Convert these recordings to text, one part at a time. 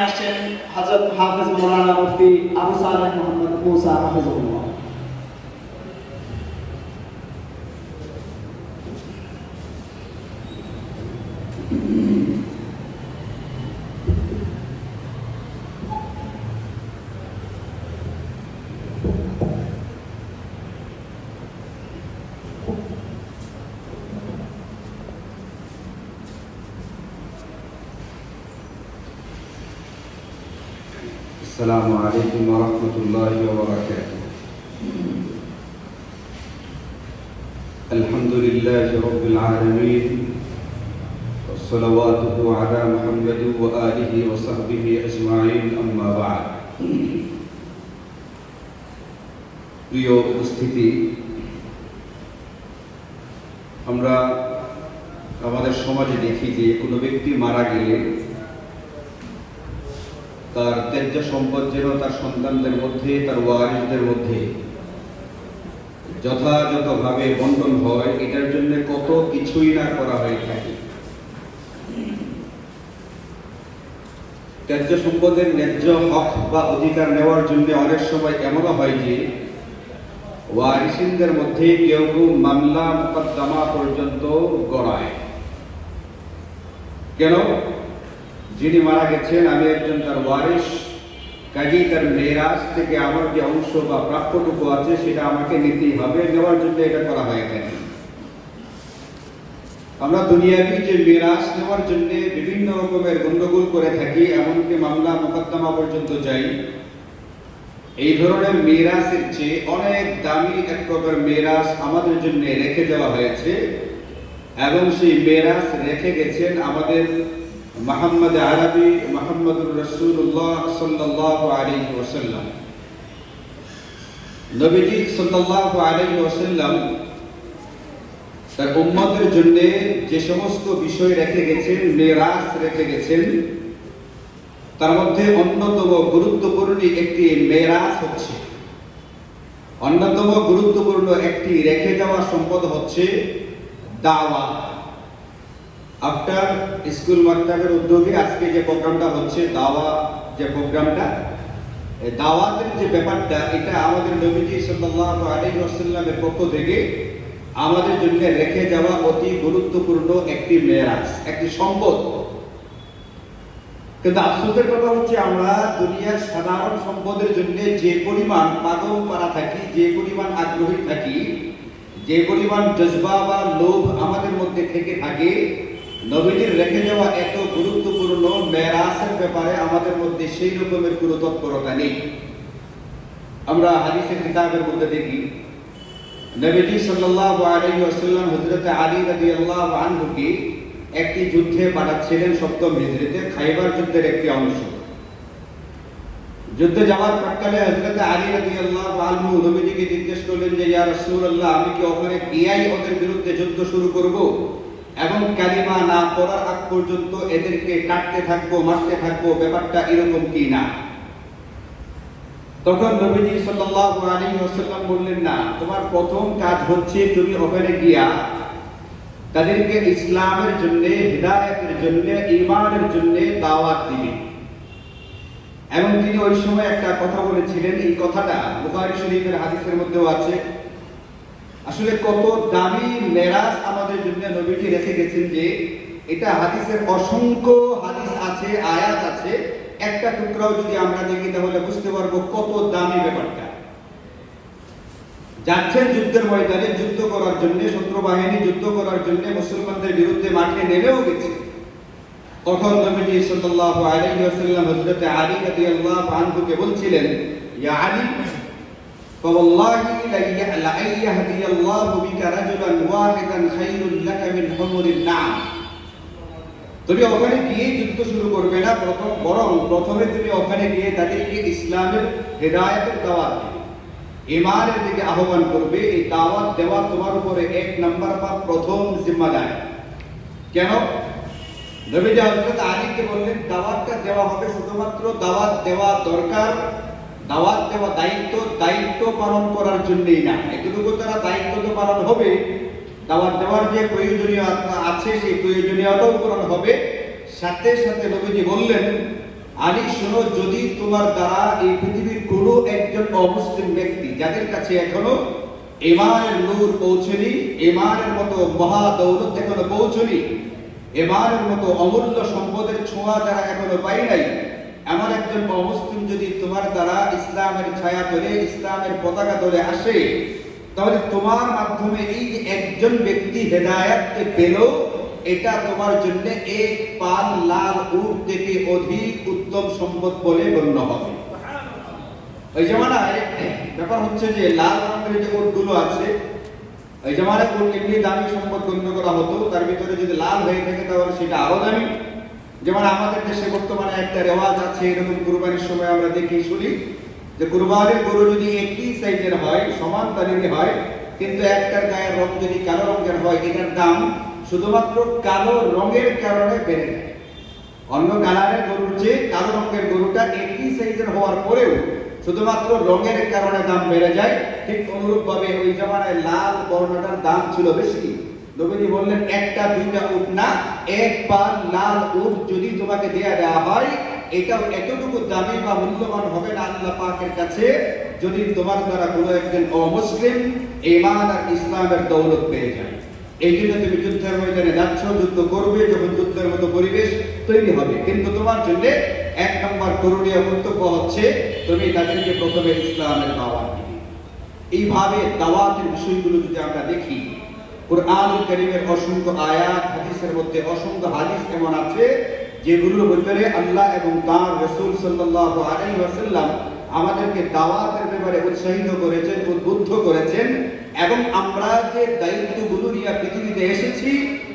আসছেন হাজরত হাফেজ মৌলানা মুফতি আবু সালেহ মোহাম্মদ মুসা হাফিজুল্লাহ السلام عليكم ورحمة الله وبركاته الحمد لله رب العالمين والصلواته على محمد وآله وصحبه أجمعين أما بعد প্রিয় উপস্থিতি আমরা আমাদের সমাজে দেখি যে কোনো ব্যক্তি মারা গেলে তার ত্যায্য সম্পদ যেন তার সন্তানদের মধ্যে, তার ওয়ারিসদের মধ্যে। যথাযথভাবে বন্টন হয়, এটার জন্য কত কিছুই না করা হয়ে থাকে। ত্যায্য সম্পদের ন্যায্য হক বা অধিকার নেওয়ার জন্য অনেক সময় এমনও হয় যে ওয়ারিসিনদের মধ্যে কেউ কেউ মামলা মোকদ্দমা পর্যন্ত গড়ায়। কেন? যিনি মারা গেছেন, আমি একজন তার ওয়ারিস কাজী তার মেয়েরাজ থেকে আমার যে অংশ বা প্রাপ্যটুকু আছে, সেটা আমাকে নিতেই হবে। নেওয়ার জন্য এটা করা হয়ে থাকে আমরা দুনিয়াবি যে মেরাজ নেওয়ার জন্য বিভিন্ন রকমের গন্ডগোল করে থাকি, এমনকি মামলা মোকদ্দমা পর্যন্ত যাই। এই ধরনের মেরাজের চেয়ে অনেক দামি এক প্রকার মেরাজ আমাদের জন্য রেখে দেওয়া হয়েছে। এবং সেই মেরাজ রেখে গেছেন আমাদের মোহাম্মদ আরবি মোহাম্মদুর রসুল্লাহ সাল্লাহ আলী ওসাল্লাম নবীজি সাল্লাহ আলী ওসাল্লাম তার উম্মতের জন্য যে সমস্ত বিষয় রেখে গেছেন মেরাজ রেখে গেছেন, তার মধ্যে অন্যতম গুরুত্বপূর্ণ একটি মেরাজ হচ্ছে। অন্যতম গুরুত্বপূর্ণ একটি রেখে যাওয়া সম্পদ হচ্ছে দাওয়া আফটার স্কুল মাক্তাবের উদ্যোগে আজকে যে প্রোগ্রামটা হচ্ছে, দাওয়া যে প্রোগ্রামটা দাওয়াতের যে ব্যাপারটা, এটা আমাদের নবীজি সাল্লাল্লাহু পক্ষ থেকে আমাদের জন্য রেখে যাওয়া অতি গুরুত্বপূর্ণ একটি মেরাজ একটি সম্পদ। কিন্তু আফসোসের কথা হচ্ছে, আমরা দুনিয়ার সাধারণ সম্পদের জন্য যে পরিমাণ পাগল করা থাকি, যে পরিমাণ আগ্রহী থাকি, যে পরিমাণ জজবা বা লোভ আমাদের মধ্যে থেকে থাকে নবীজির রেখে যাওয়া এত গুরুত্বপূর্ণ মেরাসের ব্যাপারে আমাদের মধ্যে সেই রকমের কোনো তৎপরতা নেই। আমরা হাদিসের কিতাবের মধ্যে দেখি, নবীজি সাল্লাল্লাহু আলাইহি ওয়াসাল্লাম হযরত আলী রাদিয়াল্লাহু আনহুকে একটি যুদ্ধে পাঠাচ্ছিলেন সপ্তম হিজরিতে, খাইবার যুদ্ধের একটি অংশ। যুদ্ধে যাওয়ার প্রাককালে হযরত আলী রাদিয়াল্লাহু আনহু নবীজিকে জিজ্ঞেস করলেন যে, ইয়া রাসূলুল্লাহ, আমি কি ওখানে গিয়াই ওদের বিরুদ্ধে যুদ্ধ শুরু করব? এবং কালিমা না পড়ার আগ পর্যন্ত এদেরকে কাটতে থাকব, মারতে থাকব, ব্যাপারটা এরকম কি না? তখন নবীজি ওয়াসাল্লাম বললেন, না, তোমার প্রথম কাজ হচ্ছে তুমি ওখানে গিয়া তাদেরকে ইসলামের জন্য, হিদায়াতের জন্য, ঈমানের জন্য দাওয়াত দিবে। এবং তিনি ওই সময় একটা কথা বলেছিলেন, এই কথাটা বুখারী শরীফের হাদিসের মধ্যেও আছে। আসলে কত দামি মেরাজ আমাদের জন্য নবীজি রেখে গেছেন যে এটা হাদিসের অসংখ্য হাদিস আছে, আয়াত আছে। একটা টুকরাও যদি আমরা দেখি তাহলে বুঝতে পারব কত দামি ব্যাপারটা। যাচ্ছেন যুদ্ধের ময়দানে যুদ্ধ করার জন্য, শত্রু বাহিনী যুদ্ধ করার জন্য, মুসলমানদের বিরুদ্ধে মাঠে নেমেও গেছে। তখন নবীজি সাল্লাল্লাহু আলাইহি ওয়াসাল্লাম হযরত আলী রাদিয়াল্লাহু আনহুকে বলছিলেন, ইয়া আলী فوالله لأن يهدي الله بك رجلا واحدا خير لك من حمر النعم তুমি ওখানে গিয়ে যুদ্ধ শুরু করবে না প্রথম বরং প্রথমে তুমি ওখানে গিয়ে তাদেরকে ইসলামের হেদায়তের দাওয়াত দিবে ইমানের দিকে আহ্বান করবে এই দাওয়াত দেওয়া তোমার উপরে এক নাম্বার বা প্রথম জিম্মাদার কেন নবীজি হযরত আলীকে বললেন দাওয়াতটা দেওয়া হবে শুধুমাত্র দাওয়াত দেওয়া দরকার দাওয়াত দেওয়া দায়িত্ব দায়িত্ব পালন করার জন্যই না। এতটুকু তারা দায়িত্ব তো পালন হবে। দাওয়াত দেওয়ার যে প্রয়োজনীয়তা আছে, সেই প্রয়োজনীয়তাও পূরণ হবে। সাথে সাথে নবীজি বললেন আলী শোনো, যদি তোমার দ্বারা এই পৃথিবীর কোনো একজন অমুসলিম ব্যক্তি, যাদের কাছে এখনও ইমানের নূর পৌঁছেনি ইমানের মতো মহা দৌলত এখনও পৌঁছনি ইমানের মতো অমূল্য সম্পদের ছোঁয়া যারা এখনও পাই নাই এমন একজন অমুসলিম যদি তোমার দ্বারা ইসলামের ছায়া ধরে, ইসলামের পতাকা ধরে আসে, তাহলে তোমার মাধ্যমে এই যে একজন ব্যক্তি হেদায়াতকে পেল, এটা তোমার জন্য এক পাল লাল উট থেকে অধিক উত্তম সম্পদ বলে গণ্য হবে। ওই জমানায় ব্যাপার হচ্ছে যে লাল রঙের যে উটগুলো আছে ওই জমানায় উট এমনি দামি সম্পদ গণ্য করা হতো, তার ভিতরে যদি লাল হয়ে থাকে তাহলে সেটা আরও দামি। যেমন আমাদের দেশে বর্তমানে একটা রেওয়াজ আছে, এরকম কুরবানির সময় আমরা দেখি শুনি যে কুরবানির গরু যদি একই সাইজের হয়, সমান দাঁড়িয়ে হয়, কিন্তু একটার গায়ের রং যদি কালো রঙের হয়, এটার দাম শুধুমাত্র কালো রঙের কারণে বেড়ে যায়। অন্য কালারের গরুর চেয়ে কালো রঙের গরুটা একই সাইজের হওয়ার পরেও শুধুমাত্র রঙের কারণে দাম বেড়ে যায়। ঠিক অনুরূপ ভাবে ওই জামানায় লাল বর্ণটার দাম ছিল বেশি। নবীজি বললেন, একটা, দুইটা উট না, এক পাল লাল উট যদি তোমাকে দেয়া দেওয়া হয়, এটাও এতটুকু দামি বা মূল্যবান হবে না আল্লাহ পাকের কাছে, যদি তোমার দ্বারা কোনো একজন অমুসলিম ইমান আর ইসলামের দৌলত পেয়ে যায়। এই জন্য তুমি যুদ্ধের ময়দানে যাচ্ছ, যুদ্ধ করবে, যখন যুদ্ধের মতো পরিবেশ তৈরি হবে। কিন্তু তোমার জন্য এক নম্বর করণীয় কর্তব্য হচ্ছে, তুমি তাদেরকে প্রথমে ইসলামের দাওয়াত দিবে। এইভাবে দাওয়াতের বিষয়গুলো যদি আমরা দেখি কোরআন করিমের অসংখ্য আয়াত, হাদিসের মধ্যে অসংখ্য হাদিস এমন আছে, যেগুলোর ভিতরে আল্লাহ এবং তার রসুল সাল্লাল্লাহু আলাইহি ওয়াসাল্লাম আমাদেরকে দাওয়াতের ব্যাপারে উৎসাহিত করেছেন, উদ্বুদ্ধ করেছেন এবং আমরা যে দায়িত্বগুলো নিয়ে পৃথিবীতে এসেছি,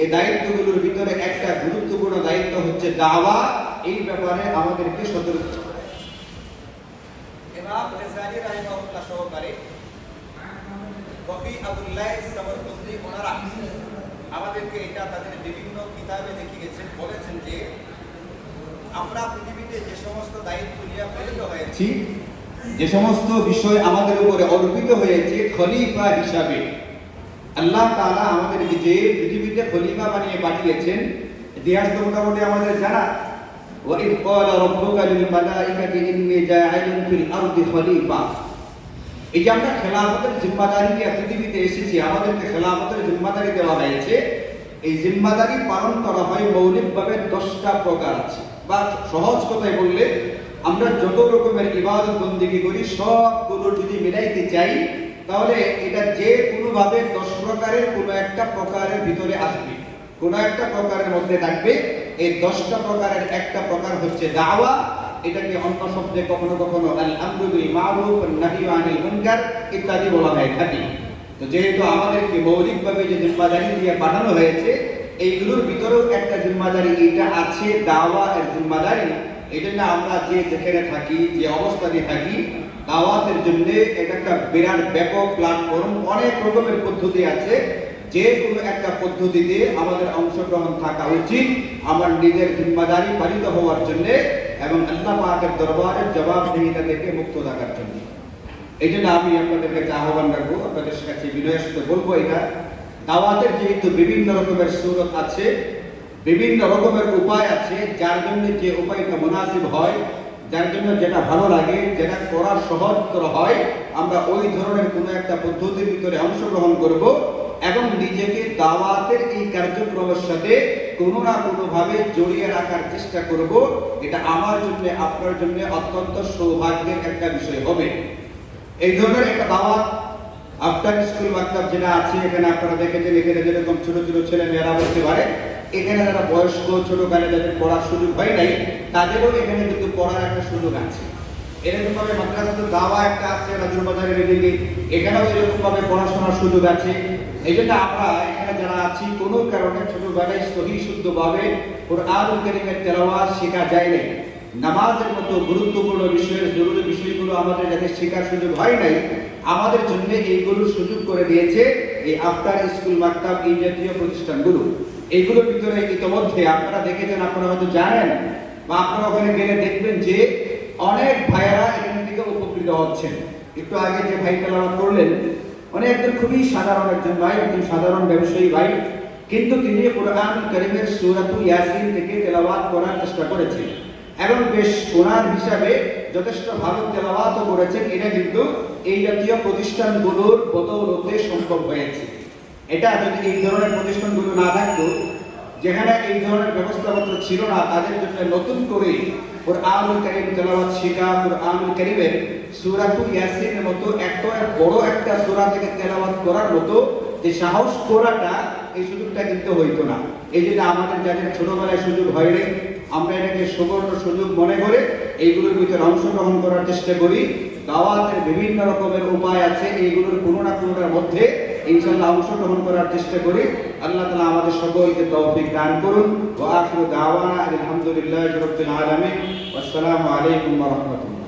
এই দায়িত্বগুলোর ভিতরে একটা গুরুত্বপূর্ণ দায়িত্ব হচ্ছে দাওয়া। এই ব্যাপারে আমাদেরকে সতর্ক সহকারে আবুল্লাহ সামরকন্দি ওনারা আমাদেরকে এটা তাদের বিভিন্ন কিতাবে দেখিয়েছেন বলেছেন যে আমরা পৃথিবীতে যে সমস্ত দায়িত্ব নিয়ে প্রেরিত হয়েছি যে সমস্ত বিষয় আমাদের উপরে অর্পিত হয়েছে খলিফা হিসাবে আল্লাহ তাআলা আমাদেরকে যে পৃথিবীতে খলিফা বানিয়ে পাঠিয়েছেন ইতিহাস তো মোটামুটি আমাদের জানা وإذ قال ربك للملائكة إني جاعل في الأرض خليفة এই যে আমরা খেলাফতের জিম্মাদারি নিয়ে পৃথিবীতে এসেছি, আমাদেরকে খেলাফতের জিম্মাদারি দেওয়া হয়েছে। এই জিম্মাদারি পালন করা হয় মৌলিকভাবে দশটা প্রকার আছে। বা সহজ কথায় বললে, আমরা যত রকমের ইবাদত বন্দিগি করি, সবগুলো যদি মিলাইতে চাই, তাহলে এটা যে কোনোভাবে দশ প্রকারের কোনো একটা প্রকারের ভিতরে আসবে। কোনো একটা প্রকারের মধ্যে থাকবে। এই দশটা প্রকারের একটা প্রকার হচ্ছে দাওয়া এটাকে অন্য শব্দে কখনো কখনো আল মারুফ নাহয়ু আনিল মুনকার ইত্যাদি বলা হয়ে থাকে। তো যেহেতু আমাদেরকে মৌলিকভাবে যে জিম্মাদারি দিয়ে পাঠানো হয়েছে, এইগুলোর ভিতরেও একটা জিম্মাদারি এটা আছে, দাওয়া এর জিম্মাদারি। এই জন্য আমরা যে যেখানে থাকি, যে অবস্থানে থাকি, দাওয়াতের জন্য এটা একটা বিরাট ব্যাপক প্ল্যাটফর্ম অনেক রকমের পদ্ধতি আছে। যে কোনো একটা পদ্ধতিতে আমাদের অংশগ্রহণ থাকা উচিত। আমার নিজের জিম্মাদারি পালিত হওয়ার জন্য এবং আল্লাহ পাকের দরবারের জবাবদিহিতা থেকে মুক্ত থাকার জন্য। এই জন্য আমি আপনাদের কাছে আহ্বান রাখব, আপনাদের কাছে বিনয়ের সাথে বলব এটা। দাওয়াতের যেহেতু বিভিন্ন রকমের সুরত আছে, বিভিন্ন রকমের উপায় আছে, যার জন্য যে উপায়টা মুনাসিব হয়, যার জন্য যেটা ভালো লাগে, যেটা করা সহজতর হয়, আমরা ওই ধরনের কোনো একটা পদ্ধতির ভিতরে অংশগ্রহণ করব এবং নিজেকে দাওয়াতের এই কার্যক্রমের সাথে কোনো না কোনো ভাবে জড়িয়ে রাখার চেষ্টা করব, এটা আমার জন্য, আপনার জন্য অত্যন্ত সৌভাগ্যের একটা বিষয় হবে। এই ধরনের একটা দাওয়াত আফটার স্কুল যেটা আছে, এখানে আপনারা দেখেছেন, এখানে যেরকম ছোট ছোট ছেলে মেয়েরা বলতে পারে, এখানে যারা বয়স্ক ছোট কালে যাদের পড়ার সুযোগ হয় নাই, তাদেরও এখানে কিন্তু পড়ার একটা সুযোগ আছে। এরকম ভাবে মাদ্রাসাতে দাওয়া একটা আছে রাজুর বাজারের এদিকে। এখানেও এরকম ভাবে পড়াশোনার সুযোগ আছে। এই জন্য আমরা এখানে যারা আছি, কোনো কারণে ছোটবেলায় সহি শুদ্ধ ভাবে কোরআন কারিমের তেলাওয়াত শেখা যায় নাই। নামাজের মতো গুরুত্বপূর্ণ বিষয়ের জরুরি বিষয়গুলো আমাদের যাদের শেখার সুযোগ হয় নাই, আমাদের জন্য এইগুলোর সুযোগ করে দিয়েছে এই আফটার স্কুল মাকতাব এই জাতীয় প্রতিষ্ঠানগুলো। এইগুলোর ভিতরে ইতিমধ্যে আপনারা দেখেছেন, আপনারা হয়তো জানেন বা আপনারা ওখানে গেলে দেখবেন যে অনেক ভাইয়েরা এখান থেকে উপকৃত হচ্ছেন একটু আগে যে ভাই তেলাওয়াত করলেন মানে একজন খুবই সাধারণ একজন ভাই, একজন সাধারণ ব্যবসায়ী ভাই, কিন্তু তিনি কোরআন করিমের সূরাতুল ইয়াসিন থেকে তেলাওয়াত করার চেষ্টা করেছেন এবং বেশ ওনার হিসাবে যথেষ্ট ভালো তেলাওয়াতও করেছেন। এটা কিন্তু এই জাতীয় প্রতিষ্ঠানগুলোর বদৌলতে সম্ভব হয়েছে। এটা যদি এই ধরনের প্রতিষ্ঠানগুলো না থাকতো যেখানে এই ধরনের ব্যবস্থাপত্র ছিল না, তাদের জন্য নতুন করে কোরআনুল কারীম তেলাওয়াত শেখা, কোরআনুল কারীমের সূরাতুল ইয়াসিনের মতো এত বড় একটা সূরা থেকে তেলাওয়াত করার মতো যে সাহস করাটা এই সুযোগটা কিন্তু হইতো না। এই জন্য আমাদের যাদের ছোটবেলায় সুযোগ হয়নি আমরা এটাকে সুবর্ণ সুযোগ মনে করে এইগুলোর ভিতরে অংশগ্রহণ করার চেষ্টা করি। দাওয়াতের বিভিন্ন রকমের উপায় আছে, এইগুলোর কোনো না কোনোটার মধ্যে ইনশাল্লাহ অংশগ্রহণ করার চেষ্টা করি আল্লাহ তালা আমাদের সকলকে তৌফিক দান করুন। ও আখিরু দাওয়ানা আলহামদুলিল্লাহ রাব্বিল আলামিন। আসসালামু আলাইকুম রাহমাতুল্লাহ।